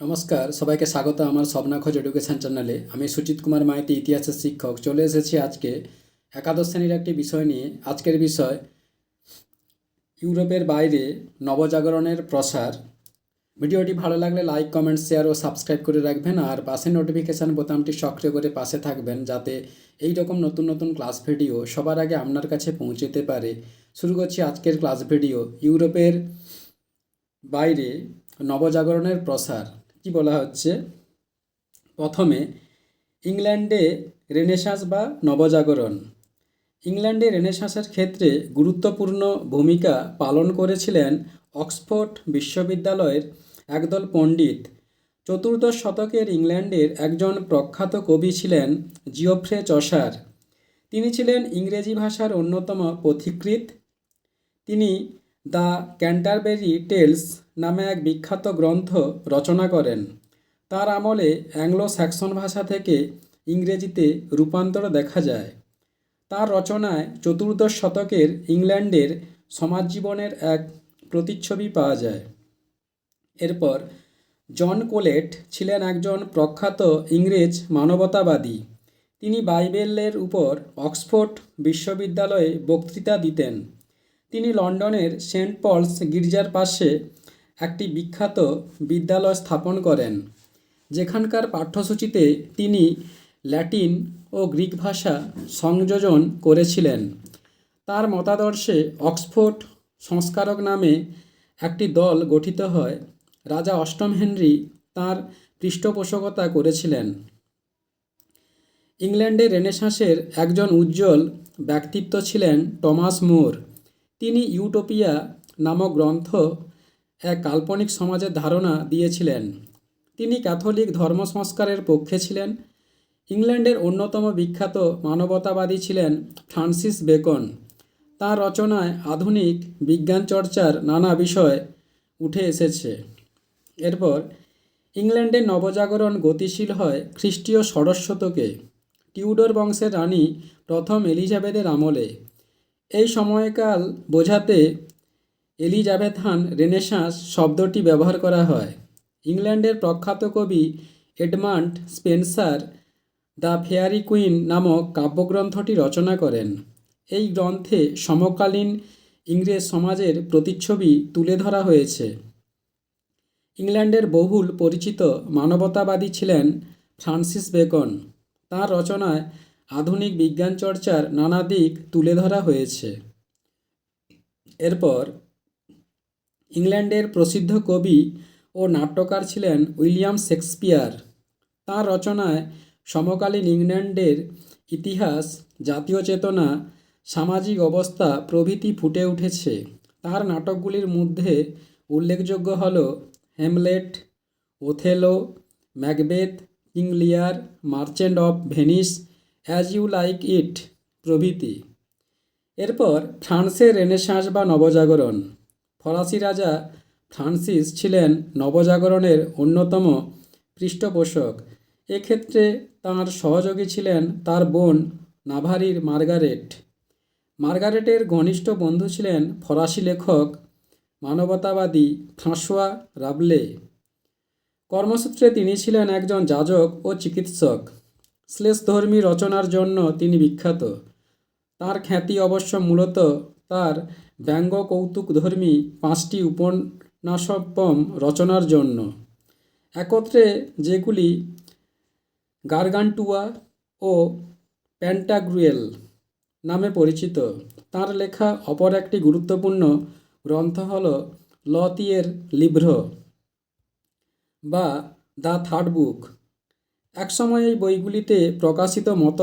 নমস্কার, সবাইকে স্বাগত আমার স্বপ্না খোঁজ এডুকেশন চ্যানেলে আমি সুজিত কুমার মাইতি, ইতিহাসের শিক্ষক। চলে এসেছি আজকে একাদশ শ্রেণির একটি বিষয় নিয়ে। আজকের বিষয়, ইউরোপের বাইরে নবজাগরণের প্রসার। ভিডিওটি ভালো লাগলে লাইক কমেন্ট শেয়ার ও সাবস্ক্রাইব করে রাখবেন আর পাশে নোটিফিকেশান বোতামটি সক্রিয় করে পাশে থাকবেন যাতে এই রকম নতুন নতুন ক্লাস ভিডিও সবার আগে আপনার কাছে পৌঁছতে পারে। শুরু করছি আজকের ক্লাস ভিডিও ইউরোপের বাইরে নবজাগরণের প্রসার। কি বলা হচ্ছে? প্রথমে, ইংল্যান্ডে রেনেসাঁস বা নবজাগরণ। ইংল্যান্ডে রেনেসাঁসের ক্ষেত্রে গুরুত্বপূর্ণ ভূমিকা পালন করেছিলেন অক্সফোর্ড বিশ্ববিদ্যালয়ের একদল পণ্ডিত। চতুর্দশ শতকের ইংল্যান্ডের একজন প্রখ্যাত কবি ছিলেন জিওফ্রে চসার। তিনি ছিলেন ইংরেজি ভাষার অন্যতম পথিকৃত তিনি দ্য ক্যান্টারবেরি টেলস নামে এক বিখ্যাত গ্রন্থ রচনা করেন। তার আমলে অ্যাংলো স্যাক্সন ভাষা থেকে ইংরেজিতে রূপান্তর দেখা যায়। তার রচনায় চতুর্দশ শতকের ইংল্যান্ডের সমাজ জীবনের এক প্রতিচ্ছবি পাওয়া যায়। এরপর, জন কোলেট ছিলেন একজন প্রখ্যাত ইংরেজ মানবতাবাদী। তিনি বাইবেলের উপর অক্সফোর্ড বিশ্ববিদ্যালয়ে বক্তৃতা দিতেন। তিনি লন্ডনের সেন্ট পলস গির্জার পাশে একটি বিখ্যাত বিদ্যালয় স্থাপন করেন, যেখানকার পাঠ্যসূচিতে তিনি ল্যাটিন ও গ্রিক ভাষা সংযোজন করেছিলেন। তার মতাদর্শে অক্সফোর্ড সংস্কারক নামে একটি দল গঠিত হয়। রাজা অষ্টম হেনরি তার পৃষ্ঠপোষকতা করেছিলেন। ইংল্যান্ডের রেনেসাঁসের একজন উজ্জ্বল ব্যক্তিত্ব ছিলেন টমাস মোর। তিনি ইউটোপিয়া নামক গ্রন্থ এক কাল্পনিক সমাজের ধারণা দিয়েছিলেন। তিনি ক্যাথলিক ধর্ম সংস্কারের পক্ষে ছিলেন। ইংল্যান্ডের অন্যতম বিখ্যাত মানবতাবাদী ছিলেন ফ্রান্সিস বেকন। তার রচনায় আধুনিক বিজ্ঞান চর্চার নানা বিষয় উঠে এসেছে। এরপর ইংল্যান্ডের নবজাগরণ গতিশীল হয় খ্রিস্টীয় ষোড়শ শতকে টিউডর বংশের রানী প্রথম এলিজাবেথের আমলে। এই সময়কাল বোঝাতে এলিজাবেথান রেনেসাঁস শব্দটি ব্যবহার করা হয়। ইংল্যান্ডের প্রখ্যাত কবি Edmund Spenser the Faerie Queene নামক কাব্যগ্রন্থটি রচনা করেন। এই গ্রন্থে সমকালীন ইংরেজ সমাজের প্রতিচ্ছবি তুলে ধরা হয়েছে। ইংল্যান্ডের বহুল পরিচিত মানবতাবাদী ছিলেন ফ্রান্সিস বেকন তাঁর রচনায় আধুনিক বিজ্ঞান চর্চার নানা দিক তুলে ধরা হয়েছে। এরপর, ইংল্যান্ডের প্রসিদ্ধ কবি ও নাট্যকার ছিলেন উইলিয়াম শেক্সপিয়ার। তাঁর রচনায় সমকালীন ইংল্যান্ডের ইতিহাস, জাতীয় চেতনা, সামাজিক অবস্থা, প্রভৃতি ফুটে উঠেছে। তার নাটকগুলির মধ্যে উল্লেখযোগ্য হল Hamlet, Othello, Macbeth King Lear Merchant of Venice As You Like It প্রভৃতি। এরপর ফ্রান্সের রেনেসাঁস বা নবজাগরণ। ফরাসি রাজা ফ্রান্সিস ছিলেন নবজাগরণের অন্যতম পৃষ্ঠপোষক। এক্ষেত্রে তাঁর সহযোগী ছিলেন তার বোন নাভারির মার্গারেট। মার্গারেটের ঘনিষ্ঠ বন্ধু ছিলেন ফরাসি লেখক মানবতাবাদী ফ্রাঁসোয়া রাবলে। কর্মসূত্রে তিনি ছিলেন একজন যাজক ও চিকিৎসক। শ্লেষধর্মী রচনার জন্য তিনি বিখ্যাত। তার খ্যাতি অবশ্য মূলত তার ব্যঙ্গ কৌতুকধর্মী পাঁচটি উপন্যাসপম রচনার জন্য। একত্রে যেগুলি গার্গান্টুয়া ও প্যান্টাগ্রুয়েল নামে পরিচিত। তার লেখা অপর একটি গুরুত্বপূর্ণ গ্রন্থ হল লতিয়ের লিভ্র বা দ্য থার্ড বুক। একসময় এই বইগুলিতে প্রকাশিত মত,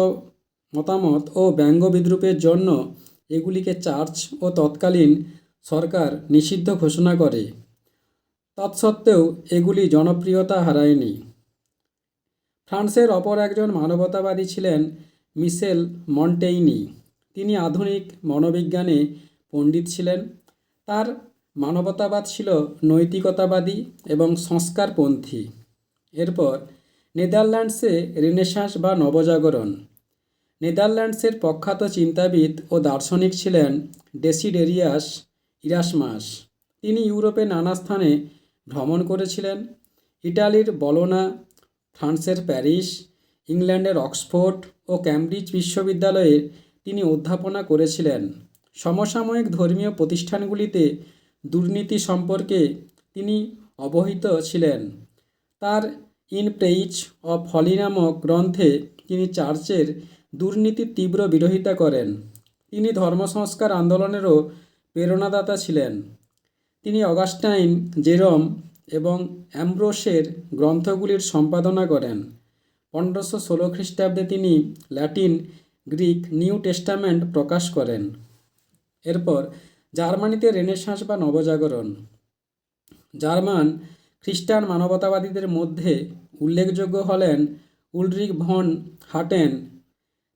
মতামত ও ব্যঙ্গ বিদ্রুপের জন্য এগুলিকে চার্চ ও তৎকালীন সরকার নিষিদ্ধ ঘোষণা করে। তৎসত্ত্বেও এগুলি জনপ্রিয়তা হারায়নি। ফ্রান্সের অপর একজন মানবতাবাদী ছিলেন মিশেল মন্টেইনি। তিনি আধুনিক মনোবিজ্ঞানে পণ্ডিত ছিলেন। তার মানবতাবাদ ছিল নৈতিকতাবাদী এবং সংস্কারপন্থী। এরপর নেদারল্যান্ডসে রেনেসাঁস বা নবজাগরণ। নেদারল্যান্ডসের প্রখ্যাত চিন্তাবিদ ও দার্শনিক ছিলেন ডেসিডেরিয়াস ইরাসমাস। তিনি ইউরোপে নানা স্থানে ভ্রমণ করেছিলেন। ইটালির বলোনা, ফ্রান্সের প্যারিস, ইংল্যান্ডের অক্সফোর্ড ও ক্যামব্রিজ বিশ্ববিদ্যালয়ে তিনি অধ্যাপনা করেছিলেন। সমসাময়িক ধর্মীয় প্রতিষ্ঠানগুলিতে দুর্নীতি সম্পর্কে তিনি অবহিত ছিলেন। তার ইন প্রেইজ অফ হলি নামক গ্রন্থে তিনি চার্চের দুর্নীতির তীব্র বিরোধিতা করেন। তিনি ধর্ম সংস্কার আন্দোলনেরও প্রেরণাদাতা ছিলেন। তিনি অগাস্টাইন, জেরম এবং অ্যামব্রোসের গ্রন্থগুলির সম্পাদনা করেন। পনেরোশো ষোলো খ্রিস্টাব্দে তিনি ল্যাটিন, গ্রিক, নিউ টেস্টামেন্ট প্রকাশ করেন। এরপর জার্মানিতে রেনেসাঁস বা নবজাগরণ। জার্মান খ্রিস্টান মানবতাবাদীদের মধ্যে উল্লেখযোগ্য হলেন উলরিক ভন হাটেন।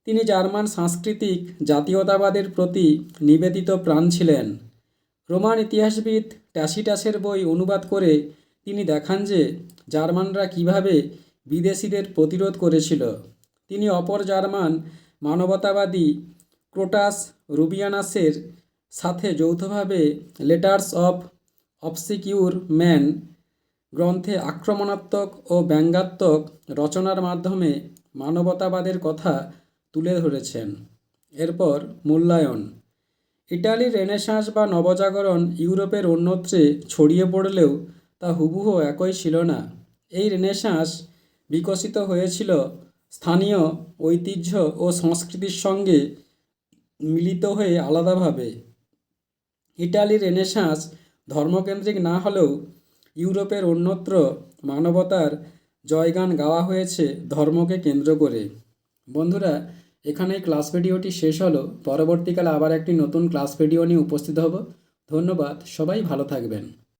তিনি জার্মান সাংস্কৃতিক জাতীয়তাবাদের প্রতি নিবেদিত প্রাণ ছিলেন। রোমান ইতিহাসবিদ ট্যাসিটাসের বই অনুবাদ করে তিনি দেখান যে জার্মানরা কীভাবে বিদেশিদের প্রতিরোধ করেছিল। তিনি অপর জার্মান মানবতাবাদী ক্রোটাস রুবিয়ানাসের সাথে যৌথভাবে লেটার্স অফ অবসিকিউর ম্যান গ্রন্থে আক্রমণাত্মক ও ব্যঙ্গাত্মক রচনার মাধ্যমে মানবতাবাদের কথা তুলে ধরেছেন। এরপর মূল্যায়ন। ইটালির রেনেসাঁস বা নবজাগরণ ইউরোপের অন্যত্রে ছড়িয়ে পড়লেও তা হুবহু একই ছিল না। এই রেনেসাঁস বিকশিত হয়েছিল স্থানীয় ঐতিহ্য ও সংস্কৃতির সঙ্গে মিলিত হয়ে আলাদাভাবে। ইটালির রেনেসাঁস ধর্মকেন্দ্রিক না হলেও ইউরোপের অন্যত্র মানবতার জয়গান গাওয়া হয়েছে ধর্মকে কেন্দ্র করে। বন্ধুরা, এখানেই ক্লাস ভিডিওটি শেষ হলো। পরবর্তীকালে আবার একটি নতুন ক্লাস ভিডিও নিয়ে উপস্থিত হব। ধন্যবাদ, সবাই ভালো থাকবেন।